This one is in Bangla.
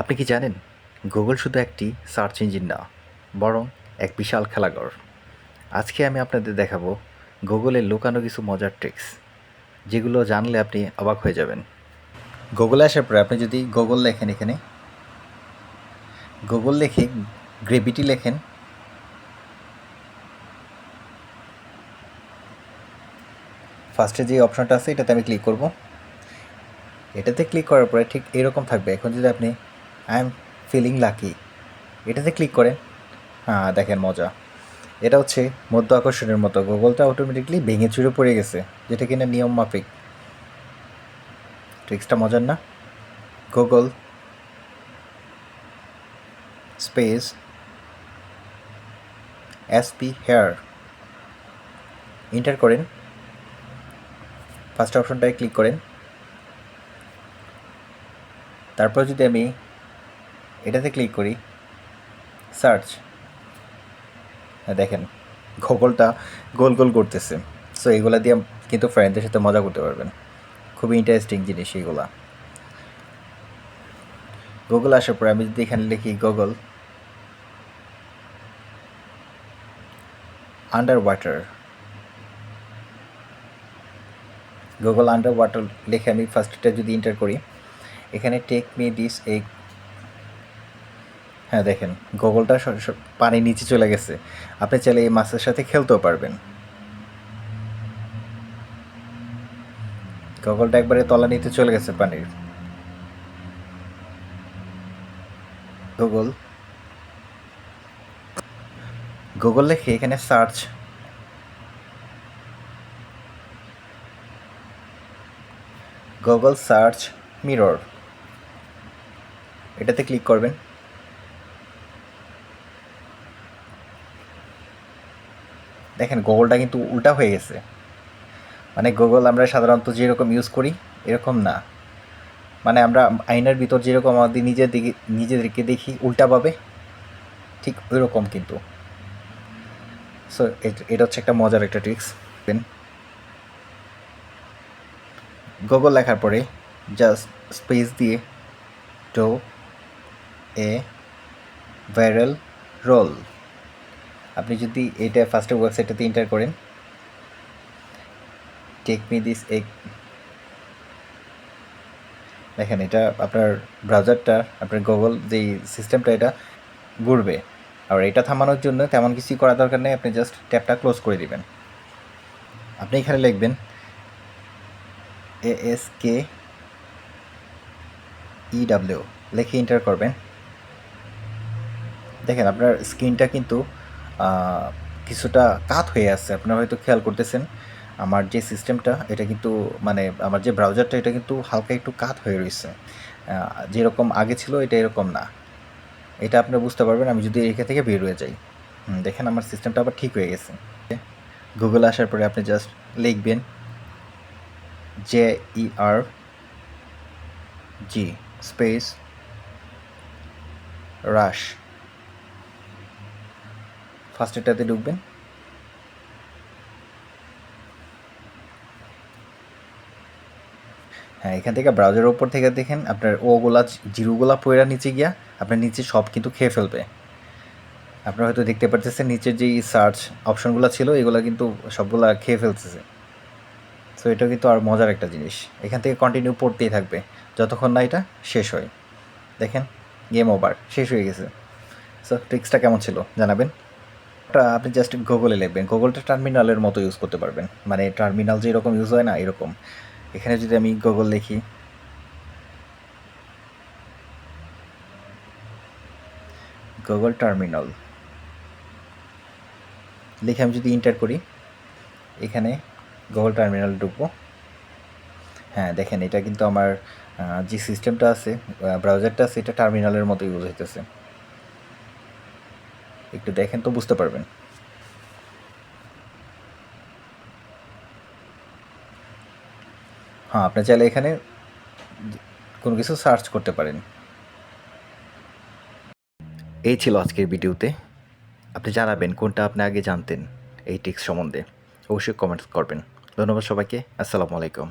আপনি কি জানেন গুগল শুধু একটি সার্চ ইঞ্জিন না, বরং এক বিশাল খেলাঘর। আজকে আমি আপনাদের দেখাবো গুগলের লুকানো কিছু মজার ট্রিক্স যেগুলো জানলে আপনি অবাক হয়ে যাবেন। গুগলে আসার পরে আপনি যদি গুগল লেখেন এখানে গুগল লেখে গ্রেভিটি লেখেন ফার্স্টে যে অপশনটা আছে, এটাতে আমি ক্লিক করব। এটাতে ক্লিক করার পরে ঠিক এরকম থাকবে। এখন যদি আপনি আই এম ফিলিং লাকি এটাতে ক্লিক করেন হ্যাঁ দেখেন মজা। এটা হচ্ছে মধ্য আকর্ষণের মতো। গুগলটা অটোমেটিকলি ভেঙে চুরে পড়ে গেছে, যেটা কিনা নিয়ম মাফিক। ট্রিক্সটা মজার না? Google space SP here enter করেন। ফার্স্ট অপশনটায় ক্লিক করেন। তারপর যদি আমি এটাতে ক্লিক করি সার্চ দেখেন গুগলটা গোল গোল করতেছে। সো এগুলা দিয়ে কিন্তু ফ্রেন্ডদের সাথে মজা করতে পারবেন। খুবই ইন্টারেস্টিং জিনিস এইগুলা গুগল আসার পরে আমি যদি এখানে লিখি Google under water Google under water লিখে আমি ফার্স্টটা যদি এন্টার করি, এখানে টেক মি দিস এগ হ্যাঁ দেখেন, গুগলটা পানির নিচে চলে গেছে। আপনি চাইলে এই মাছের সাথে খেলতেও পারবেন। গগলটা একবারে তলা নিতে চলে গেছে পানির। গুগল। গুগল লিখে এখানে সার্চ। Google search mirror. এটাতে ক্লিক করবেন। দেখেন গুগলটা কিন্তু উল্টা হয়ে গেছে। মানে গুগল আমরা সাধারণত যেরকম ইউজ করি, এরকম না। মানে আমরা আইনার ভিতর যেরকম আমাদের নিজের দিকে, নিজেদেরকে দেখি, উল্টাভাবে ঠিক ওই রকম কিন্তু। সো এটা হচ্ছে একটা মজার একটা ট্রিক্স গুগল লেখার পরে জাস্ট স্পেস দিয়ে টো এ ভাইরাল রোল আপনি যদি এটা ফার্স্টে ওয়েবসাইটটাতে এন্টার করেন টেক মি দিস এক দেখেন, এটা আপনার ব্রাউজারটা আপনার গুগল যেই সিস্টেমটা এটা ঘুরবে। আর এটা থামানোর জন্য তেমন কিছুই করা দরকার নেই, আপনি জাস্ট ট্যাপটা ক্লোজ করে দিবেন। আপনি এখানে লিখবেন এ এস কে ইডাব্লিউ লিখে এন্টার করবেন। দেখেন, আপনার স্ক্রিনটা কিন্তু কিছুটা কাত হয়ে আছে। আপনারা হয়তো খেয়াল করতেছেন, আমার যে সিস্টেমটা এটা কিন্তু মানে আমার যে ব্রাউজারটা এটা কিন্তু হালকা একটু কাত হয়ে রয়েছে। যেরকম আগে ছিল, এটা এরকম না। এটা আপনি বুঝতে পারবেন, আমি যদি এখান থেকে বের হয়ে যাই। দেখেন আমার সিস্টেমটা আবার ঠিক হয়ে গেছে। গুগল আসার পরে আপনি জাস্ট লিখবেন J E R G space rush first এটাতে ঢুকবেন। হ্যাঁ এখান থেকে ব্রাউজারের ওপর থেকে দেখেন আপনার ওগুলা জিরোগুলা পয়রা নিচে গিয়া আপনার নিচে সব কিন্তু খেয়ে ফেলবে। আপনারা হয়তো দেখতে পারতেছেন নিচের যেই সার্চ অপশনগুলো ছিল, এগুলো কিন্তু সবগুলা খেয়ে ফেলতেছে। সো এটা কিন্তু আর মজার একটা জিনিস। এখান থেকে কন্টিনিউ পড়তেই থাকবে। যতক্ষণ না এটা শেষ হয়। দেখেন গেম ওভার শেষ হয়ে গেছে। সো ট্রিক্সটা কেমন ছিল? জানাবেন। আপনি জাস্ট গুগলে লিখবেন। গুগলটা টার্মিনালের মতো ইউজ করতে পারবেন। মানে টার্মিনাল যে এরকম ইউজ হয় না, এরকম। এখানে যদি আমি গুগল লিখি গুগল টার্মিনাল লিখে আমি যদি ইন্টার করি, এখানে গুগল টার্মিনাল ঢুকবো। হ্যাঁ দেখেন, এটা কিন্তু আমার যে সিস্টেমটা আছে ব্রাউজারটা আছে, এটা টার্মিনালের মতো ইউজ হইতেছে। একটু দেখেন তো বুঝতে পারবেন। হ্যাঁ আপনি চাইলে এখানে কোনো কিছু সার্চ করতে পারেন। এই ছিল আজকের ভিডিওতে। আপনি জানাবেন কোনটা আপনি আগে জানতেন এই টিক্স সম্বন্ধে। অবশ্যই কমেন্টস করবেন। ধন্যবাদ সবাইকে। আসসালামু আলাইকুম।